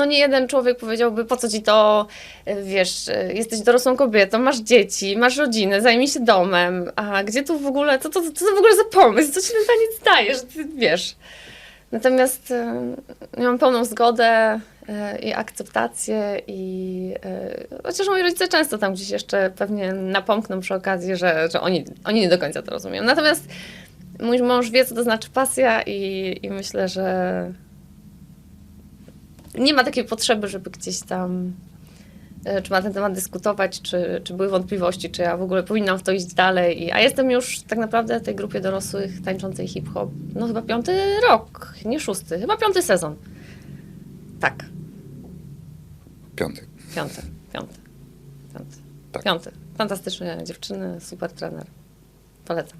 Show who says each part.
Speaker 1: No nie jeden człowiek powiedziałby, po co ci to, y, wiesz, y, jesteś dorosłą kobietą, masz dzieci, masz rodzinę, zajmij się domem, a gdzie tu w ogóle, co to, co to w ogóle za pomysł, co ci ten taniec daje, że ty wiesz. Natomiast y, ja mam pełną zgodę i akceptację i chociaż moi rodzice często tam gdzieś jeszcze pewnie napomkną przy okazji, że, że oni, oni nie do końca to rozumieją. Natomiast mój mąż wie, co to znaczy pasja i, i myślę, że nie ma takiej potrzeby, żeby gdzieś tam e, czy na ten temat dyskutować, czy, czy były wątpliwości, czy ja w ogóle powinnam w to iść dalej. I, a jestem już tak naprawdę w tej grupie dorosłych tańczącej hip-hop, no chyba piąty rok, nie szósty, chyba piąty sezon. Tak,
Speaker 2: Piąty.
Speaker 1: piąty, piąty, piąty,
Speaker 2: Tak.
Speaker 1: piąty. Fantastyczne dziewczyny, super trener. Polecam.